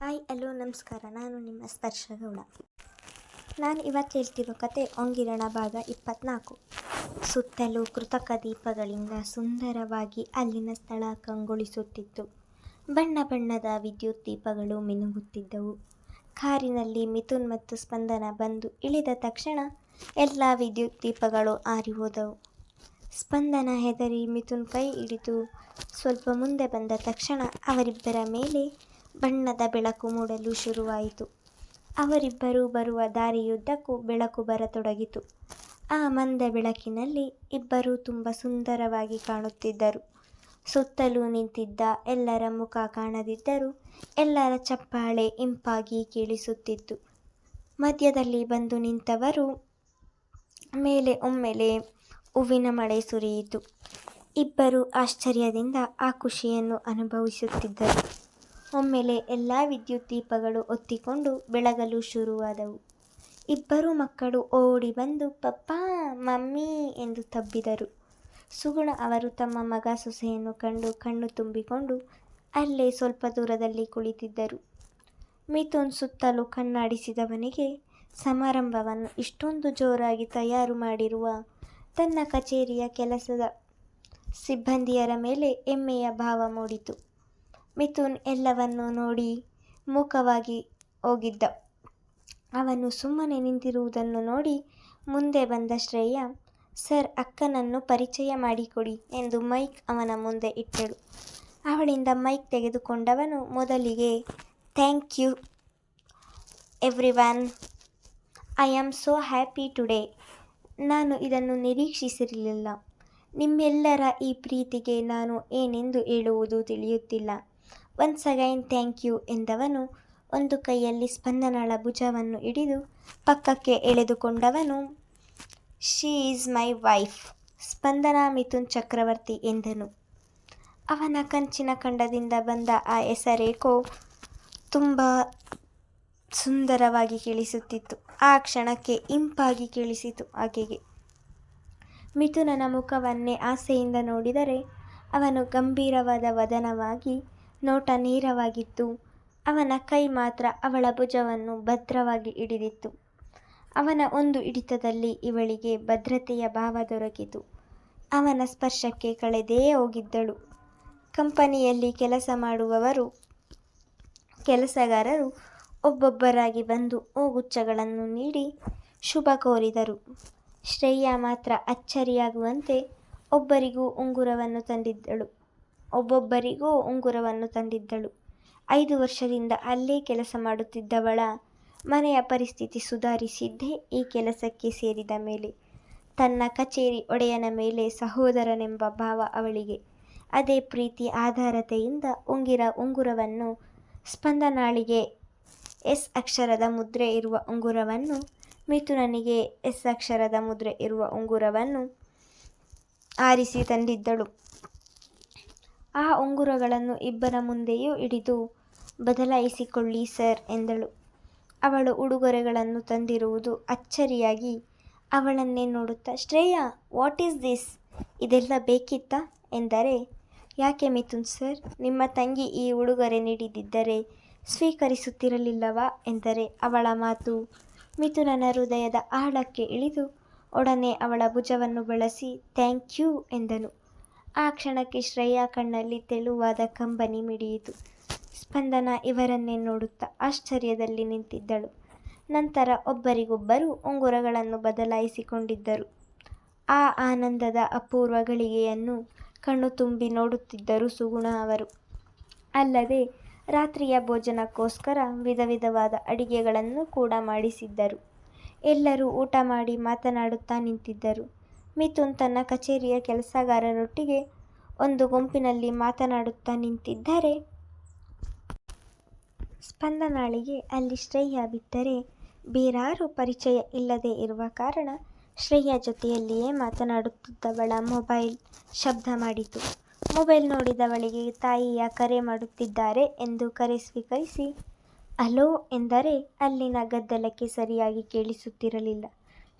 Hi hello ನಮಸ್ಕಾರ. ನಾನು ನಿಮ್ಮ ಸ್ಪರ್ಶ ಗೌಡ. ನಾನು ಇವತ್ತು ಹೇಳ್ತಿರೋ ಕತೆ ಒಂಗಿರಣ ಭಾಗ ಇಪ್ಪತ್ನಾಲ್ಕು. ಸುತ್ತಲೂ ಕೃತಕ ದೀಪಗಳಿಂದ ಸುಂದರವಾಗಿ ಅಲ್ಲಿನ ಸ್ಥಳ ಕಂಗೊಳಿಸುತ್ತಿತ್ತು. ಬಣ್ಣ ಬಣ್ಣದ ವಿದ್ಯುತ್ ದೀಪಗಳು ಮಿನುಗುತ್ತಿದ್ದವು. ಕಾರಿನಲ್ಲಿ ಮಿಥುನ್ ಮತ್ತು ಸ್ಪಂದನ ಬಂದು ಇಳಿದ ತಕ್ಷಣ ಎಲ್ಲ ವಿದ್ಯುತ್ ದೀಪಗಳು ಆರಿ ಹೋದವು ಸ್ಪಂದನ ಹೆದರಿ ಮಿಥುನ್ ಕೈ ಹಿಡಿದು ಸ್ವಲ್ಪ ಮುಂದೆ ಬಂದ ತಕ್ಷಣ ಅವರಿಬ್ಬರ ಮೇಲೆ ಬಣ್ಣದ ಬೆಳಕು ಮೂಡಲು ಶುರುವಾಯಿತು. ಅವರಿಬ್ಬರೂ ಬರುವ ದಾರಿಯುದ್ದಕ್ಕೂ ಬೆಳಕು ಬರತೊಡಗಿತು. ಆ ಮಂದ ಬೆಳಕಿನಲ್ಲಿ ಇಬ್ಬರೂ ತುಂಬ ಸುಂದರವಾಗಿ ಕಾಣುತ್ತಿದ್ದರು. ಸುತ್ತಲೂ ನಿಂತಿದ್ದ ಎಲ್ಲರ ಮುಖ ಕಾಣದಿದ್ದರೂ ಎಲ್ಲರ ಚಪ್ಪಾಳೆ ಇಂಪಾಗಿ ಕೇಳಿಸುತ್ತಿತ್ತು. ಮಧ್ಯದಲ್ಲಿ ಬಂದು ನಿಂತವರು ಮೇಲೆ ಒಮ್ಮೆಲೆ ಹೂವಿನ ಮಳೆ ಸುರಿಯಿತು. ಇಬ್ಬರು ಆಶ್ಚರ್ಯದಿಂದ ಆ ಖುಷಿಯನ್ನು ಅನುಭವಿಸುತ್ತಿದ್ದರು. ಒಮ್ಮೆಲೆ ಎಲ್ಲ ವಿದ್ಯುತ್ ದೀಪಗಳು ಒತ್ತಿಕೊಂಡು ಬೆಳಗಲು ಶುರುವಾದವು. ಇಬ್ಬರು ಮಕ್ಕಳು ಓಡಿ ಬಂದು, ಪಪ್ಪಾ, ಮಮ್ಮಿ ಎಂದು ತಬ್ಬಿದರು. ಸುಗುಣ ಅವರು ತಮ್ಮ ಮಗ ಸೊಸೆಯನ್ನು ಕಂಡು ಕಣ್ಣು ತುಂಬಿಕೊಂಡು ಅಲ್ಲೇ ಸ್ವಲ್ಪ ದೂರದಲ್ಲಿ ಕುಳಿತಿದ್ದರು. ಮಿಥುನ್ ಸುತ್ತಲೂ ಕಣ್ಣಾಡಿಸಿದವನಿಗೆ ಸಮಾರಂಭವನ್ನು ಇಷ್ಟೊಂದು ಜೋರಾಗಿ ತಯಾರು ಮಾಡಿರುವ ತನ್ನ ಕಚೇರಿಯ ಕೆಲಸದ ಸಿಬ್ಬಂದಿಯರ ಮೇಲೆ ಹೆಮ್ಮೆಯ ಭಾವ ಮೂಡಿತು. ಮಿಥುನ್ ಎಲ್ಲವನ್ನು ನೋಡಿ ಮೂಕವಾಗಿ ಹೋಗಿದ್ದ. ಅವನು ಸುಮ್ಮನೆ ನಿಂತಿರುವುದನ್ನು ನೋಡಿ ಮುಂದೆ ಬಂದ ಶ್ರೇಯ, ಸರ್, ಅಕ್ಕನನ್ನು ಪರಿಚಯ ಮಾಡಿಕೊಡಿ ಎಂದು ಮೈಕ್ ಅವನ ಮುಂದೆ ಇಟ್ಟಳು. ಅವಳಿಂದ ಮೈಕ್ ತೆಗೆದುಕೊಂಡವನು ಮೊದಲಿಗೆ, thank you, everyone. I am so happy today. ನಾನು ಇದನ್ನು ನಿರೀಕ್ಷಿಸಿರಲಿಲ್ಲ. ನಿಮ್ಮೆಲ್ಲರ ಈ ಪ್ರೀತಿಗೆ ನಾನು ಏನೆಂದು ಹೇಳುವುದು ತಿಳಿಯುತ್ತಿಲ್ಲ. ಒನ್ಸ್ ಅಗೈನ್ ಥ್ಯಾಂಕ್ ಯು ಎಂದವನು, ಒಂದು ಕೈಯಲ್ಲಿ ಸ್ಪಂದನಳ ಭುಜವನ್ನು ಹಿಡಿದು ಪಕ್ಕಕ್ಕೆ ಎಳೆದುಕೊಂಡವನು she is my wife Spandana Mithun Chakravarthy ಎಂದನು. ಅವನ ಕಂಚಿನ ಖಂಡದಿಂದ ಬಂದ ಆ ಹೆಸರೇಕೋ ತುಂಬ ಸುಂದರವಾಗಿ ಕೇಳಿಸುತ್ತಿತ್ತು. ಆ ಕ್ಷಣಕ್ಕೆ ಇಂಪಾಗಿ ಕೇಳಿಸಿತು ಆಕೆಗೆ. ಮಿಥುನನ ಮುಖವನ್ನೇ ಆಸೆಯಿಂದ ನೋಡಿದರೆ ಅವನು ಗಂಭೀರವಾದ ವದನವಾಗಿ ನೋಟ ನೇರವಾಗಿತ್ತು. ಅವನ ಕೈ ಮಾತ್ರ ಅವಳ ಭುಜವನ್ನು ಭದ್ರವಾಗಿ ಹಿಡಿದಿತ್ತು. ಅವನ ಒಂದು ಹಿಡಿತದಲ್ಲಿ ಇವಳಿಗೆ ಭದ್ರತೆಯ ಭಾವ ದೊರಕಿತು. ಅವನ ಸ್ಪರ್ಶಕ್ಕೆ ಕಳೆದೇ ಹೋಗಿದ್ದಳು. ಕಂಪನಿಯಲ್ಲಿ ಕೆಲಸ ಮಾಡುವವರು, ಕೆಲಸಗಾರರು ಒಬ್ಬೊಬ್ಬರಾಗಿ ಬಂದು ಹೂಗುಚ್ಛಗಳನ್ನು ನೀಡಿ ಶುಭ ಕೋರಿದರು. ಶ್ರೇಯ ಮಾತ್ರ ಅಚ್ಚರಿಯಾಗುವಂತೆ ಒಬ್ಬರಿಗೂ ಉಂಗುರವನ್ನು ತಂದಿದ್ದಳು. ಒಬ್ಬೊಬ್ಬರಿಗೂ ಉಂಗುರವನ್ನು ತಂದಿದ್ದಳು. ಐದು ವರ್ಷದಿಂದ ಅಲ್ಲೇ ಕೆಲಸ ಮಾಡುತ್ತಿದ್ದವಳ ಮನೆಯ ಪರಿಸ್ಥಿತಿ ಸುಧಾರಿಸಿದ್ದೇ ಈ ಕೆಲಸಕ್ಕೆ ಸೇರಿದ ಮೇಲೆ. ತನ್ನ ಕಚೇರಿ ಒಡೆಯನ ಮೇಲೆ ಸಹೋದರನೆಂಬ ಭಾವ ಅವಳಿಗೆ. ಅದೇ ಪ್ರೀತಿ ಆಧಾರತೆಯಿಂದ ಉಂಗಿರ ಉಂಗುರವನ್ನು ಸ್ಪಂದನಾಳಿಗೆ ಎಸ್ ಅಕ್ಷರದ ಮುದ್ರೆ ಇರುವ ಉಂಗುರವನ್ನು, ಮಿಥುನನಿಗೆ ಎಸ್ ಅಕ್ಷರದ ಮುದ್ರೆ ಇರುವ ಉಂಗುರವನ್ನು ಆರಿಸಿ ತಂದಿದ್ದಳು. ಆ ಉಂಗುರಗಳನ್ನು ಇಬ್ಬರ ಮುಂದೆಯೂ ಹಿಡಿದು ಬದಲಾಯಿಸಿಕೊಳ್ಳಿ, ಸರ್, ಎಂದಳು. ಅವಳು ಉಡುಗೊರೆಗಳನ್ನು ತಂದಿರುವುದು ಅಚ್ಚರಿಯಾಗಿ ಅವಳನ್ನೇ ನೋಡುತ್ತಾ, ಶ್ರೇಯಾ ವಾಟ್ ಈಸ್ ದಿಸ್ ಇದೆಲ್ಲ ಬೇಕಿತ್ತಾ? ಎಂದರೆ, ಯಾಕೆ ಮಿಥುನ್ ಸರ್, ನಿಮ್ಮ ತಂಗಿ ಈ ಉಡುಗೊರೆ ನೀಡಿದ್ದರೆ ಸ್ವೀಕರಿಸುತ್ತಿರಲಿಲ್ಲವಾ? ಎಂದರೆ, ಅವಳ ಮಾತು ಮಿಥುನನ ಹೃದಯದ ಆಳಕ್ಕೆ ಇಳಿದು ಒಡನೆ ಅವಳ ಭುಜವನ್ನು ಬಳಸಿ ಥ್ಯಾಂಕ್ ಯು ಎಂದನು. ಆ ಕ್ಷಣಕ್ಕೆ ಶ್ರೇಯಾ ಕಣ್ಣಲ್ಲಿ ತೆಳುವಾದ ಕಂಬನಿ ಮಿಡಿಯಿತು. ಸ್ಪಂದನ ಇವರನ್ನೇ ನೋಡುತ್ತಾ ಆಶ್ಚರ್ಯದಲ್ಲಿ ನಿಂತಿದ್ದಳು. ನಂತರ ಒಬ್ಬರಿಗೊಬ್ಬರು ಉಂಗುರಗಳನ್ನು ಬದಲಾಯಿಸಿಕೊಂಡಿದ್ದರು. ಆ ಆನಂದದ ಅಪೂರ್ವ ಗಳಿಗೆಯನ್ನು ಕಣ್ಣು ತುಂಬಿ ನೋಡುತ್ತಿದ್ದರು ಸುಗುಣ ಅವರು. ಅಲ್ಲದೆ ರಾತ್ರಿಯ ಭೋಜನಕ್ಕೋಸ್ಕರ ವಿಧ ವಿಧವಾದ ಅಡಿಗೆಗಳನ್ನು ಕೂಡ ಮಾಡಿಸಿದ್ದರು. ಎಲ್ಲರೂ ಊಟ ಮಾಡಿ ಮಾತನಾಡುತ್ತಾ ನಿಂತಿದ್ದರು. ಮಿಥುನ್ ತನ್ನ ಕಚೇರಿಯ ಕೆಲಸಗಾರರೊಟ್ಟಿಗೆ ಒಂದು ಗುಂಪಿನಲ್ಲಿ ಮಾತನಾಡುತ್ತಾ ನಿಂತಿದ್ದರೆ. ಸ್ಪಂದನಾಳಿಗೆ ಅಲ್ಲಿ ಶ್ರೇಯ ಬಿದ್ದರೆ ಬೇರಾರು ಪರಿಚಯ ಇಲ್ಲದೆ ಇರುವ ಕಾರಣ ಶ್ರೇಯ ಜೊತೆಯಲ್ಲಿಯೇ ಮಾತನಾಡುತ್ತಿದ್ದವಳ ಮೊಬೈಲ್ ಶಬ್ದ ಮಾಡಿತು. ಮೊಬೈಲ್ ನೋಡಿದವಳಿಗೆ ತಾಯಿಯ ಕರೆ ಮಾಡುತ್ತಿದ್ದಾರೆ ಎಂದು ಕರೆ ಸ್ವೀಕರಿಸಿ, ಅಲೋ ಎಂದರೆ ಅಲ್ಲಿನ ಗದ್ದಲಕ್ಕೆ ಸರಿಯಾಗಿ ಕೇಳಿಸುತ್ತಿರಲಿಲ್ಲ.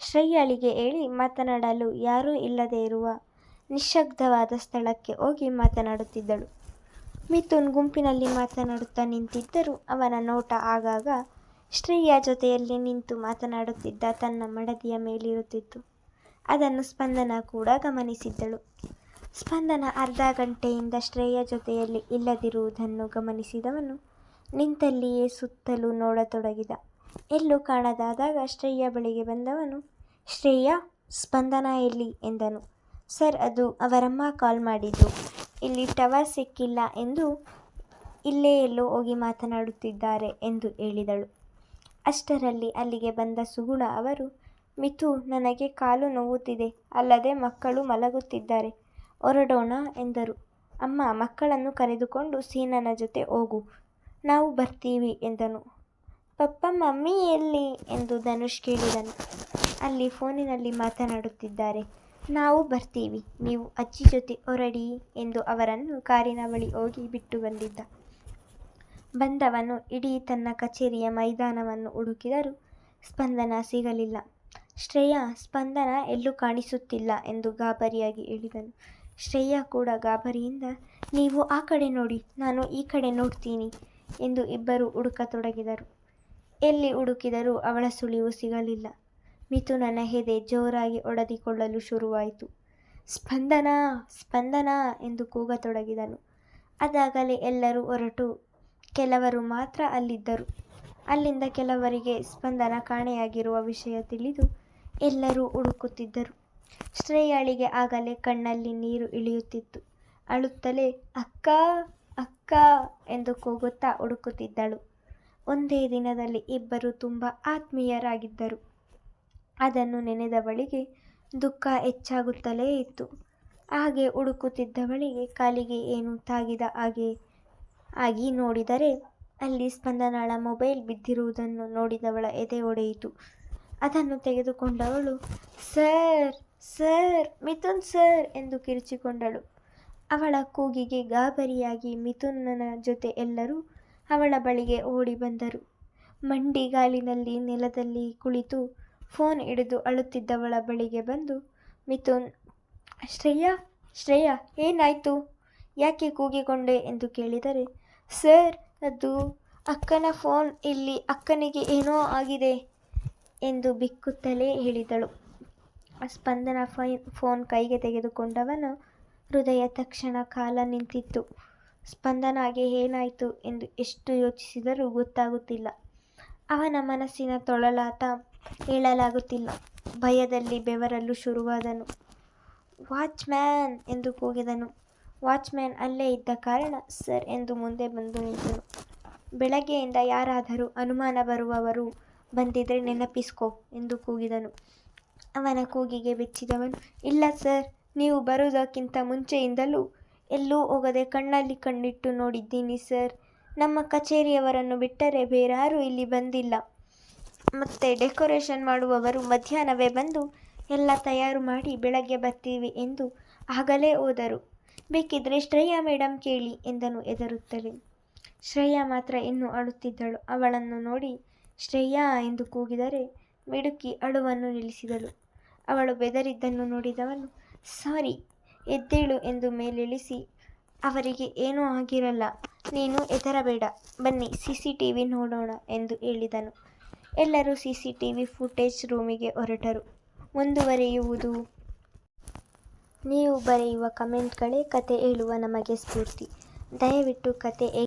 ಶ್ರೇಯಾಳಿಗೆ ಹೇಳಿ ಮಾತನಾಡಲು ಯಾರೂ ಇಲ್ಲದೆ ಇರುವ ನಿಶ್ಶಬ್ದವಾದ ಸ್ಥಳಕ್ಕೆ ಹೋಗಿ ಮಾತನಾಡುತ್ತಿದ್ದಳು ಮಿಥುನ್ ಗುಂಪಿನಲ್ಲಿ ಮಾತನಾಡುತ್ತಾ ನಿಂತಿದ್ದರೂ ಅವನ ನೋಟ ಆಗಾಗ ಶ್ರೇಯ ಜೊತೆಯಲ್ಲಿ ನಿಂತು ಮಾತನಾಡುತ್ತಿದ್ದ ತನ್ನ ಮಡದಿಯ ಮೇಲಿರುತ್ತಿತ್ತು. ಅದನ್ನು ಸ್ಪಂದನ ಕೂಡ ಗಮನಿಸಿದ್ದಳು. ಸ್ಪಂದನ ಅರ್ಧ ಗಂಟೆಯಿಂದ ಶ್ರೇಯ ಜೊತೆಯಲ್ಲಿ ಇಲ್ಲದಿರುವುದನ್ನು ಗಮನಿಸಿದವನು ನಿಂತಲ್ಲಿಯೇ ಸುತ್ತಲೂ ನೋಡತೊಡಗಿದ. ಎಲ್ಲೂ ಕಾಣದಾದಾಗ ಶ್ರೇಯ ಬಳಿಗೆ ಬಂದವನು, ಶ್ರೇಯ, ಸ್ಪಂದನ ಎಲ್ಲಿ ಎಂದನು. ಸರ್, ಅದು ಅವರಮ್ಮ ಕಾಲ್ ಮಾಡಿದ್ದು. ಇಲ್ಲಿ ಟವರ್ ಸಿಕ್ಕಿಲ್ಲ ಎಂದು ಇಲ್ಲೇ ಎಲ್ಲೋ ಹೋಗಿ ಮಾತನಾಡುತ್ತಿದ್ದಾರೆ ಎಂದು ಹೇಳಿದಳು. ಅಷ್ಟರಲ್ಲಿ ಅಲ್ಲಿಗೆ ಬಂದ ಸುಗುಣ ಅವರು, ಮಿಥು, ನನಗೆ ಕಾಲು ನೋವುತ್ತಿದೆ ಅಲ್ಲದೆ ಮಕ್ಕಳು ಮಲಗುತ್ತಿದ್ದಾರೆ ಹೊರಡೋಣ ಎಂದರು. ಅಮ್ಮ, ಮಕ್ಕಳನ್ನು ಕರೆದುಕೊಂಡು ಸೀನನ ಜೊತೆ ಹೋಗು. ನಾವು ಬರ್ತೀವಿ ಎಂದನು. ಪಪ್ಪಾ ಮಮ್ಮಿ ಎಲ್ಲಿ ಎಂದು ಧನುಷ್ ಕೇಳಿದನು. ಅಲ್ಲಿ ಫೋನಿನಲ್ಲಿ ಮಾತನಾಡುತ್ತಿದ್ದಾರೆ. ನಾವು ಬರ್ತೀವಿ ನೀವು ಅಜ್ಜಿ ಜೊತೆ ಹೊರಡಿ ಎಂದು ಅವರನ್ನು ಕಾರಿನ ಬಳಿ ಹೋಗಿ ಬಿಟ್ಟು ಬಂದಿದ್ದ. ಬಂದವನು ಇಡೀ ತನ್ನ ಕಚೇರಿಯ ಮೈದಾನವನ್ನು ಹುಡುಕಿದರೂ ಸ್ಪಂದನ ಸಿಗಲಿಲ್ಲ. ಶ್ರೇಯಾ, ಸ್ಪಂದನ ಎಲ್ಲೂ ಕಾಣಿಸುತ್ತಿಲ್ಲ ಎಂದು ಗಾಬರಿಯಾಗಿ ಹೇಳಿದನು. ಶ್ರೇಯಾ ಕೂಡ ಗಾಬರಿಯಿಂದ ನೀವು ಆ ಕಡೆ ನೋಡಿ ನಾನು ಈ ಕಡೆ ನೋಡ್ತೀನಿ ಎಂದು ಇಬ್ಬರು ಹುಡುಕತೊಡಗಿದರು. ಎಲ್ಲಿ ಹುಡುಕಿದರೂ ಅವಳ ಸುಳಿವು ಸಿಗಲಿಲ್ಲ. ಮಿಥುನನ ಹೆದೆ ಜೋರಾಗಿ ಒಡೆದಿಕೊಳ್ಳಲು ಶುರುವಾಯಿತು. ಸ್ಪಂದನಾ ಸ್ಪಂದನಾ ಎಂದು ಕೂಗತೊಡಗಿದನು. ಅದಾಗಲೇ ಎಲ್ಲರೂ ಹೊರಟು ಕೆಲವರು ಮಾತ್ರ ಅಲ್ಲಿದ್ದರು. ಅಲ್ಲಿಂದ ಕೆಲವರಿಗೆ ಸ್ಪಂದನ ಕಾಣೆಯಾಗಿರುವ ವಿಷಯ ತಿಳಿದು ಎಲ್ಲರೂ ಹುಡುಕುತ್ತಿದ್ದರು. ಶ್ರೇಯಾಳಿಗೆ ಆಗಲೇ ಕಣ್ಣಲ್ಲಿ ನೀರು ಇಳಿಯುತ್ತಿತ್ತು. ಅಳುತ್ತಲೇ, ಅಕ್ಕ ಅಕ್ಕ ಎಂದು ಕೂಗುತ್ತಾ ಹುಡುಕುತ್ತಿದ್ದಳು. ಒಂದೇ ದಿನದಲ್ಲಿ ಇಬ್ಬರು ತುಂಬ ಆತ್ಮೀಯರಾಗಿದ್ದರು. ಅದನ್ನು ನೆನೆದವಳಿಗೆ ದುಃಖ ಹೆಚ್ಚಾಗುತ್ತಲೇ ಇತ್ತು. ಹಾಗೆ ಹುಡುಕುತ್ತಿದ್ದವಳಿಗೆ ಕಾಲಿಗೆ ಏನು ತಾಗಿದ ಹಾಗೆ ಆಗಿ ನೋಡಿದರೆ ಅಲ್ಲಿ ಸ್ಪಂದನಾಳ ಮೊಬೈಲ್ ಬಿದ್ದಿರುವುದನ್ನು ನೋಡಿದವಳ ಎದೆ ಒಡೆಯಿತು. ಅದನ್ನು ತೆಗೆದುಕೊಂಡವಳು, ಸರ್ ಸರ್, ಮಿಥುನ್ ಸರ್ ಎಂದು ಕಿರುಚಿಕೊಂಡಳು. ಅವಳ ಕೂಗಿಗೆ ಗಾಬರಿಯಾಗಿ ಮಿಥುನ್ನ ಜೊತೆ ಎಲ್ಲರೂ ಅವಳ ಬಳಿಗೆ ಓಡಿ ಬಂದರು. ಮಂಡಿಗಾಲಿನಲ್ಲಿ ನೆಲದಲ್ಲಿ ಕುಳಿತು ಫೋನ್ ಹಿಡಿದು ಅಳುತ್ತಿದ್ದವಳ ಬಳಿಗೆ ಬಂದು ಮಿಥುನ್, ಶ್ರೇಯಾ ಶ್ರೇಯಾ ಏನಾಯಿತು ಯಾಕೆ ಕೂಗಿಕೊಂಡೆ ಎಂದು ಕೇಳಿದರೆ ಸರ್ ಅದು ಅಕ್ಕನ ಫೋನ್ ಇಲ್ಲಿ ಅಕ್ಕನಿಗೆ ಏನೋ ಆಗಿದೆ ಎಂದು ಬಿಕ್ಕುತ್ತಲೇ ಹೇಳಿದಳು. ಸ್ಪಂದನ ಫೋನ್ ಕೈಗೆ ತೆಗೆದುಕೊಂಡವನು ಹೃದಯ ತಕ್ಷಣ ಕಾಲ ನಿಂತಿತ್ತು. ಸ್ಪಂದನಗೆ ಏನಾಯಿತು ಎಂದು ಎಷ್ಟು ಯೋಚಿಸಿದರೂ ಗೊತ್ತಾಗುತ್ತಿಲ್ಲ. ಅವನ ಮನಸ್ಸಿನ ತೊಳಲಾಟ ಹೇಳಲಾಗುತ್ತಿಲ್ಲ. ಭಯದಲ್ಲಿ ಬೆವರಲು ಶುರುವಾದನು. ವಾಚ್ಮ್ಯಾನ್ ಎಂದು ಕೂಗಿದನು. ವಾಚ್ಮ್ಯಾನ್ ಅಲ್ಲೇ ಇದ್ದ ಕಾರಣ ಸರ್ ಎಂದು ಮುಂದೆ ಬಂದು ನಿಂತನು. ಬೆಳಗ್ಗೆಯಿಂದ ಯಾರಾದರೂ ಅನುಮಾನ ಬರುವವರು ಬಂದಿದ್ರೆ ನೆನಪಿಸ್ಕೋ ಎಂದು ಕೂಗಿದನು. ಅವನ ಕೂಗಿಗೆ ಬೆಚ್ಚಿದವನು, ಇಲ್ಲ ಸರ್, ನೀವು ಬರುವುದಕ್ಕಿಂತ ಮುಂಚೆಯಿಂದಲೂ ಎಲ್ಲೂ ಹೋಗದೆ ಕಣ್ಣಲ್ಲಿ ಕಣ್ಣಿಟ್ಟು ನೋಡಿದ್ದೀನಿ, ಸರ್ ನಮ್ಮ ಕಚೇರಿಯವರನ್ನು ಬಿಟ್ಟರೆ ಬೇರಾರೂ ಇಲ್ಲಿ ಬಂದಿಲ್ಲ. ಮತ್ತೆ ಡೆಕೋರೇಷನ್ ಮಾಡುವವರು ಮಧ್ಯಾಹ್ನವೇ ಬಂದು ಎಲ್ಲ ತಯಾರು ಮಾಡಿ ಬೆಳಗ್ಗೆ ಬರ್ತೀವಿ ಎಂದು ಆಗಲೇ ಹೋದರು. ಬೇಕಿದ್ರೆ ಶ್ರೇಯಾ ಮೇಡಮ್ ಕೇಳಿ ಎಂದನು ಎದರುತ್ತಲೇ ಶ್ರೇಯಾ ಮಾತ್ರ ಇನ್ನೂ ಅಳುತ್ತಿದ್ದಳು. ಅವಳನ್ನು ನೋಡಿ ಶ್ರೇಯಾ ಎಂದು ಕೂಗಿದರೆ ಮಿಡುಕಿ ಅಳುವನ್ನು ನಿಲ್ಲಿಸಿದಳು. ಅವಳು ಬೆದರಿದ್ದನ್ನು ನೋಡಿದವನು, ಸಾರಿ ಎದ್ದೇಳು ಎಂದು ಮೇಲಿಳಿಸಿ, ಅವರಿಗೆ ಏನೂ ಆಗಿರಲ್ಲ ನೀನು ಎದರಬೇಡ ಬನ್ನಿ, ಸಿಸಿಟಿವಿ ನೋಡೋಣ ಎಂದು ಹೇಳಿದನು. ಎಲ್ಲರೂ ಸಿಸಿಟಿವಿ ಫುಟೇಜ್ ರೂಮಿಗೆ ಹೊರಟರು. ಮುಂದುವರಿಯುವುದು ನೀವು ಬರೆಯುವ ಕಮೆಂಟ್ಗಳೇ ಕತೆ ಹೇಳುವ ನಮಗೆ ಸ್ಫೂರ್ತಿ. ದಯವಿಟ್ಟು ಕತೆ